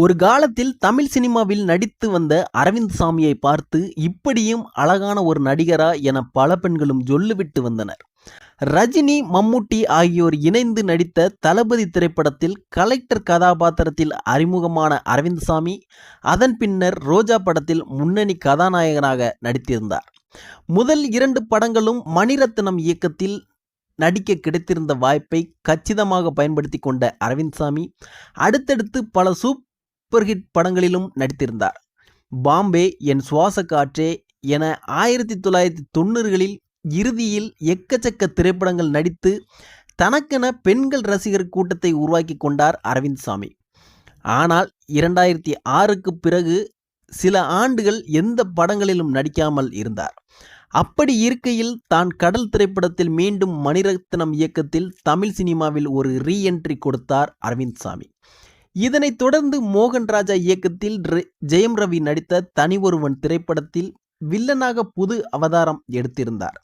ஒரு காலத்தில் தமிழ் சினிமாவில் நடித்து வந்த அரவிந்த் சாமியை பார்த்து இப்படியும் அழகான ஒரு நடிகரா என பல பெண்களும் சொல்லிவிட்டு வந்தனர். ரஜினி மம்முட்டி ஆகியோர் இணைந்து நடித்த தளபதி திரைப்படத்தில் கலெக்டர் கதாபாத்திரத்தில் அறிமுகமான அரவிந்த் சாமி அதன் பின்னர் ரோஜா படத்தில் முன்னணி கதாநாயகனாக நடித்திருந்தார். முதல் இரண்டு படங்களும் மணிரத்னம் இயக்கத்தில் நடிக்க கிடைத்திருந்த வாய்ப்பை கச்சிதமாக பயன்படுத்தி கொண்ட அரவிந்த் சாமி அடுத்தடுத்து பல சூப்பர் சூப்பர் ஹிட் படங்களிலும் நடித்திருந்தார். பாம்பே என் சுவாச காற்றே என ஆயிரத்தி தொள்ளாயிரத்தி தொண்ணூறுகளில் இறுதியில் எக்கச்சக்க திரைப்படங்கள் நடித்து தனக்கென பெண்கள் ரசிகர் கூட்டத்தை உருவாக்கி கொண்டார் அரவிந்த் சாமி. ஆனால் இரண்டாயிரத்தி ஆறுக்கு பிறகு சில ஆண்டுகள் எந்த படங்களிலும் நடிக்காமல் இருந்தார். அப்படி இருக்கையில் தான் கடல் திரைப்படத்தில் மீண்டும் மணிரத்னம் இயக்கத்தில் தமிழ் சினிமாவில் ஒரு ரீஎன்ட்ரி கொடுத்தார் அரவிந்த் சாமி. இதனைத் தொடர்ந்து மோகன் ராஜா இயக்கத்தில் ஜெயம் ரவி நடித்த தனி ஒருவன் திரைப்படத்தில் வில்லனாக புது அவதாரம் எடுத்திருந்தார்.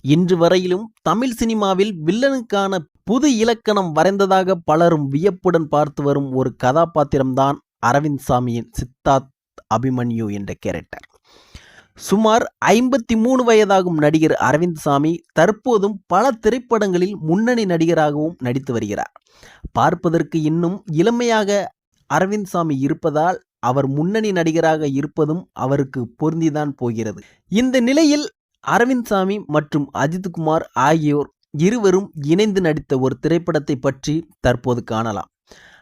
இன்று வரையிலும் தமிழ் சினிமாவில் வில்லனுக்கான புது இலக்கணம் வரைந்ததாக பலரும் வியப்புடன் பார்த்து வரும் ஒரு கதாபாத்திரம்தான் அரவிந்த் சாமியின் சித்தார்த் அபிமன்யு என்ற கேரக்டர். சுமார் ஐம்பத்தி மூணு வயதாகும் நடிகர் அரவிந்த் சாமி தற்போதும் பல திரைப்படங்களில் முன்னணி நடிகராகவும் நடித்து வருகிறார். பார்ப்பதற்கு இன்னும் இளமையாக அரவிந்த் சாமி இருப்பதால் அவர் முன்னணி நடிகராக இருப்பதும் அவருக்கு பொருந்திதான் போகிறது. இந்த நிலையில் அரவிந்த் சாமி மற்றும் அஜித்குமார் ஆகியோர் இருவரும் இணைந்து நடித்த ஒரு திரைப்படத்தை பற்றி தற்போது காணலாம்.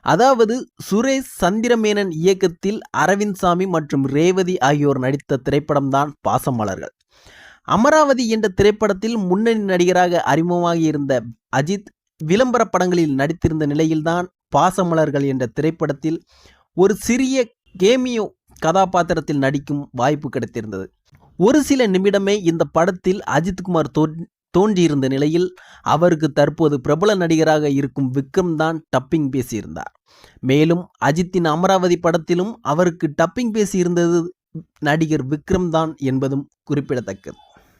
அதாவது சுரேஷ் சந்திரமேனன் இயக்கத்தில் அரவிந்த் சாமி மற்றும் ரேவதி ஆகியோர் நடித்த திரைப்படம்தான் பாசமலர்கள். அமராவதி என்ற திரைப்படத்தில் முன்னணி நடிகராக அறிமுகமாகி இருந்த அஜித் விளம்பர படங்களில் நடித்திருந்த நிலையில்தான் பாசமலர்கள் என்ற திரைப்படத்தில் ஒரு சிறிய கேமியோ கதாபாத்திரத்தில் நடிக்கும் வாய்ப்பு கிடைத்திருந்தது. ஒரு சில நிமிடமே இந்த படத்தில் அஜித்குமார் தோன் தோன்றியிருந்த நிலையில் அவருக்கு தற்போது பிரபல நடிகராக இருக்கும் விக்ரம் தான் டப்பிங் பேசியிருந்தார். மேலும் அஜித்தின் அமராவதி படத்திலும் அவருக்கு டப்பிங் பேசியிருந்தது நடிகர் விக்ரம் தான் என்பதும் குறிப்பிடத்தக்கது.